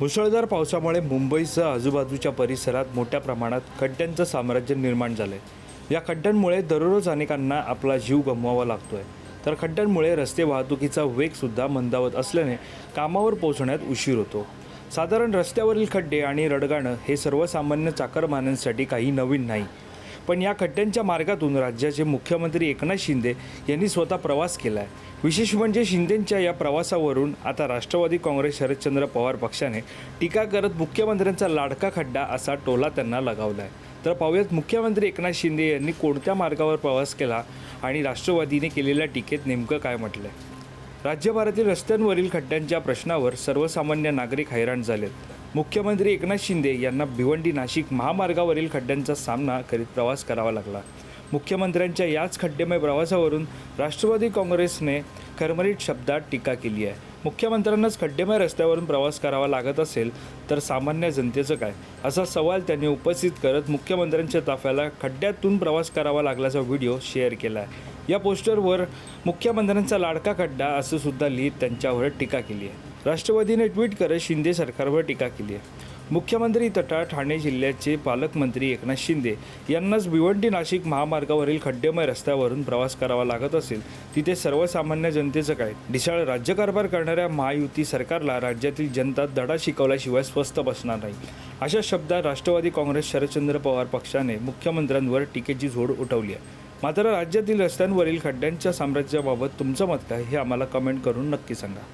मुसळधार पावसामुळे मुंबईसह आजूबाजूच्या परिसरात मोठ्या प्रमाणात खड्ड्यांचं साम्राज्य निर्माण झालं आहे या खड्ड्यांमुळे दररोज अनेकांना आपला जीव गमवावा लागतोय. तर खड्ड्यांमुळे रस्ते वाहतुकीचा वेगसुद्धा मंदावत असल्याने कामावर पोहोचण्यात उशीर होतो. साधारण रस्त्यावरील खड्डे आणि रडगाणं हे सर्वसामान्य चाकरमान्यांसाठी काही नवीन नाही. पण या खड्ड्यांच्या मार्गातून राज्याचे मुख्यमंत्री एकनाथ शिंदे यांनी स्वतः प्रवास केला आहे विशेष म्हणजे शिंदेंच्या या प्रवासावरून आता राष्ट्रवादी काँग्रेस शरदचंद्र पवार पक्षाने टीका करत मुख्यमंत्र्यांचा लाडका खड्डा असा टोला त्यांना लगावला आहे तर पाहूयात मुख्यमंत्री एकनाथ शिंदे यांनी कोणत्या मार्गावर प्रवास केला आणि राष्ट्रवादीने केलेल्या टीकेत नेमकं काय म्हटलं आहे राज्यभरातील रस्त्यांवरील खड्ड्यांच्या प्रश्नावर सर्वसामान्य नागरिक हैराण झालेत. मुख्यमंत्री एकनाथ शिंदे यांना भिवंडी नाशिक महामार्गावरील खड्ड्यांचा सामना करीत प्रवास करावा लागला. मुख्यमंत्र्यांच्या याच खड्डेमय प्रवासावरून राष्ट्रवादी काँग्रेसने करमरीत शब्दात टीका केली आहे. मुख्यमंत्र्यांनाच खड्डेमय रस्त्यावरून प्रवास करावा लागत असेल तर सामान्य जनतेचं काय? असा सवाल त्यांनी उपस्थित करत मुख्यमंत्र्यांच्या ताफ्याला खड्ड्यातून प्रवास करावा लागल्याचा व्हिडिओ शेअर केला आहे. या पोस्टरवर मुख्यमंत्र्यांचा लाडका खड्डा असं सुद्धा लिहित त्यांच्यावर टीका केली आहे. राष्ट्रवादीने ट्विट करत शिंदे सरकारवर टीका केली आहे. मुख्यमंत्री तथा ठाणे जिल्ह्याचे पालकमंत्री एकनाथ शिंदे यांनाच भिवंडी नाशिक महामार्गावरील खड्डेमय रस्त्यावरून प्रवास करावा लागत असेल तिथे सर्वसामान्य जनतेचं काय? ढिसाळ राज्यकारभार करणाऱ्या महायुती सरकारला राज्यातील जनता धडा शिकवल्याशिवाय स्वस्थ बसणार नाही. अशा शब्दात राष्ट्रवादी काँग्रेस शरदचंद्र पवार पक्षाने मुख्यमंत्र्यांवर टीकेची झोड उठवली आहे. मात्र राज्यातील रस्त्यांवरील खड्ड्यांच्या साम्राज्याबाबत तुमचं मत काय? हे आम्हाला कमेंट करून नक्की सांगा.